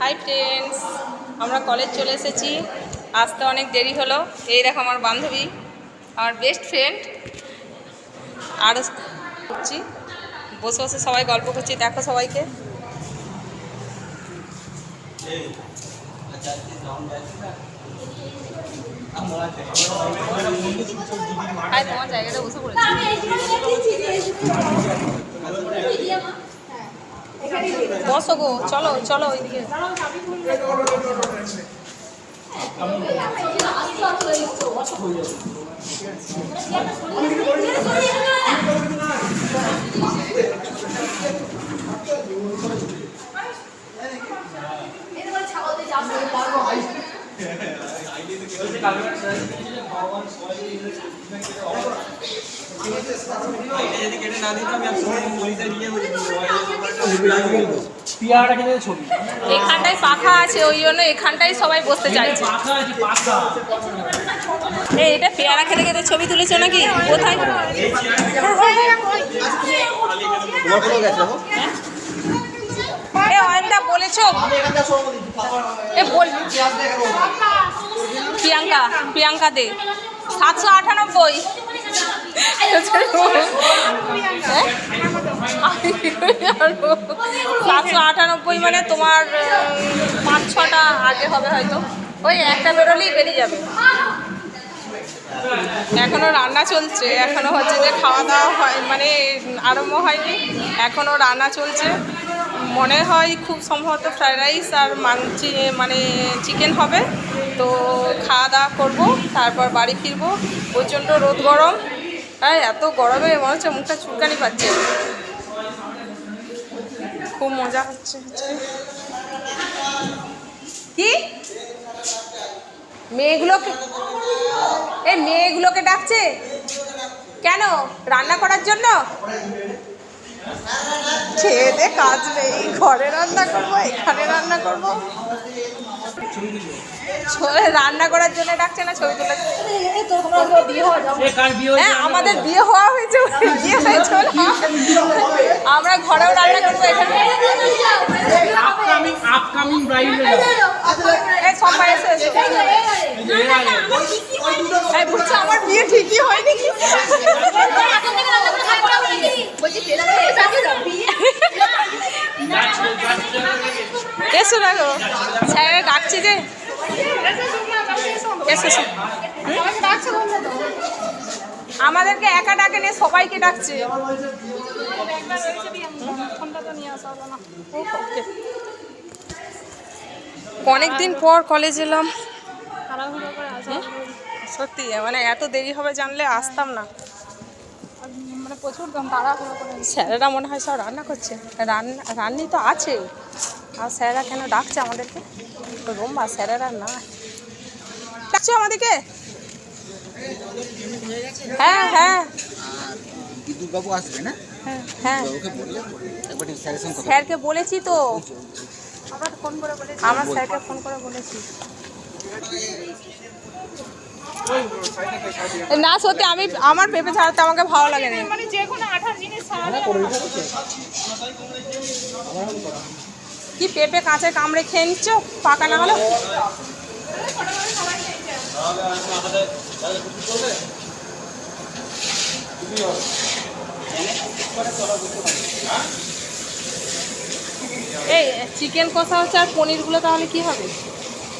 Hi friends আমরা college চলে এসেছি। আসতে অনেক দেরি হলো। এই দেখো আমার বান্ধবী, আমার বেস্ট ফ্রেন্ড আর করছি। বসে বসে সবাই গল্প করছি। দেখো সবাইকে। তোমার জায়গাটা বসে পড়েছি। বসো গো চলো চলো ওইদিকে। পিয়াটা এখানটায় পাখা আছে, ওই জন্য এখানটায় সবাই বসতে চাইছে। এই, এটা পেয়ারা খেতে খেতে ছবি তুলেছো নাকি? কোথায়? এ, অয়নদা বলেছ? এ, বল। প্রিয়াঙ্কা প্রিয়াঙ্কা দে। সাতশো আটানব্বই। সাতশো আটানব্বই মানে তোমার পাঁচ ছটা আগে হবে হয়তো। ওই একটা বেরোলেই বেরিয়ে যাবে। এখনও রান্না চলছে, এখনও হচ্ছে যে খাওয়া দাওয়া হয় মানে আরম্ভ হয়নি, এখনও রান্না চলছে। মনে হয় খুব সম্ভবত ফ্রাইড রাইস আর মাংচি মানে চিকেন হবে। তো খাওয়া দাওয়া করব, তারপর বাড়ি ফিরবো। প্রচণ্ড রোদ গরম। তাই এত গরমে মনে হচ্ছে মুখটা চুলকানি পাচ্ছে। খুব মজা হচ্ছে। কি? মেয়েগুলোকে এই মেয়েগুলোকে ডাকছে? কেন? রান্না করার জন্য? ছেলে কাজ নেই। ঘরে রান্না করব এখানে রান্না করব। রান্না করার জন্য ডাকছে না ছবি তোলার? এ হ্যাঁ আমাদের বিয়ে হওয়া হয়েছে বিয়ে হয়েছে আমরা ঘরেও রান্না করব এখানে আপকামিং আপকামিং ব্রাইড এই সবাই এসে এসে এই বলছে, আমার বিয়ে ঠিকই হয়নি। এসো দেখো। স্যারেরা ডাকছি যে। আমাদেরকে একা ডাকে নিয়ে সবাইকে ডাকছে। অনেকদিন পর কলেজ এলাম? সত্যি মানে এত দেরি হবে জানলে আসতাম না। মানে প্রচুর দাম তাড়াহুড়ো করে স্যারেরা মনে হয় সব রান্না করছে। রান্না রান্নি তো আছে। আর স্যারেরা কেন ডাকছে আমাদেরকে? রোমবা স্যারেরা না। ডাকছো আমাদেরকে? হ্যাঁ হ্যাঁ। বিদ্যুৎবাবু আসবে না? হ্যাঁ ওকে বললে একবার স্যারের সঙ্গে কথা স্যারকে বলেছি তো। আমরা ফোন করে বলেছি। আমরা স্যারকে ফোন করে বলেছি। না সত্যি আমি আমার পেঁপে ছাড়াতে আমাকে ভালো লাগে না। মানে যে কোনো আঠার জিনিস কি পেঁপে কাঁচে কামড়ে খেয়ে নিচ্ছ? পাকা না হলো এই চিকেন কষা হচ্ছে আর পনিরগুলো তাহলে কি হবে?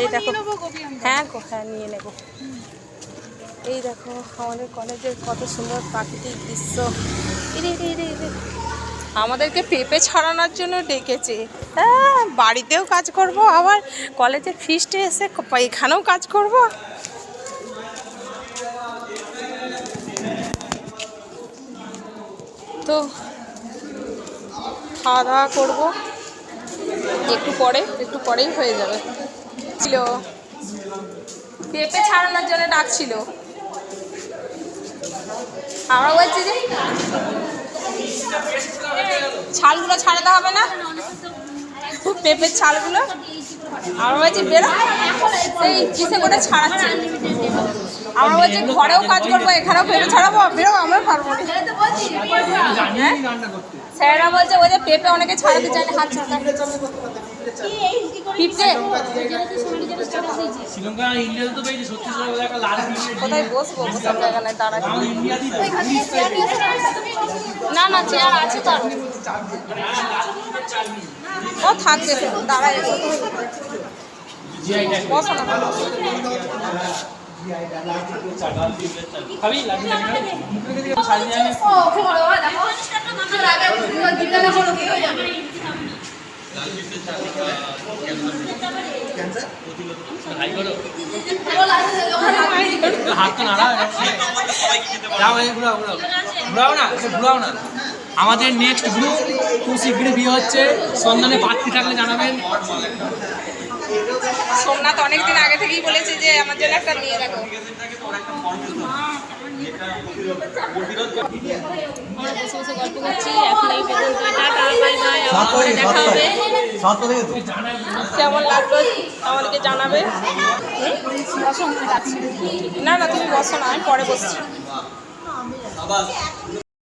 এই দেখো। হ্যাঁ গো হ্যাঁ নিয়ে নেব। এই দেখো আমাদের কলেজের কত সুন্দর প্রাকৃতিক দৃশ্য। আমাদেরকে পেঁপে ছড়ানোর জন্য ডেকেছে। হ্যাঁ বাড়িতেও কাজ করব আবার কলেজের ফিস্টে এসে এখানেও কাজ করব। তো খাওয়া দাওয়া করব। একটু পরে একটু পরেই হয়ে যাবে। ছিল পেঁপে ছাড়ানোর জন্য ডাকছিল। আমরা বলছি যে, ছালগুলো ছাড়াতে হবে না। পেঁপের ছালগুলো। আমরা বলছি, বেরো। সেই কিসে করে ছাড়াচ্ছে? আমরা বলছি, ঘরেও কাজ করব, এখানেও পেঁপে ছাড়াবো বেরো আমরা পারব হ্যাঁ? স্যারেরা বলছে, ওই যে পেঁপে অনেকে ছাড়াতে চায় হাত পিঁপড়ে শ্রীলঙ্কা আর তো পেয়েছি সত্যি সত্যি একটা লাল কোথায় বসবো বসার জায়গা নাই না না চেয়ার আছে তো। ও থাকবে দাঁড়াই বসো না খাবি আমাদের নেক্সট গ্রুপ খুব শীঘ্রই বিয়ে হচ্ছে সন্ধানে প্রার্থী থাকলে জানাবেন সোমনাথ অনেকদিন আগে থেকেই বলেছে যে আমার জন্য একটা দেখো। কেমন লাগল আমাদেরকে জানাবে না না তুমি বসো না আমি পরে বসছি।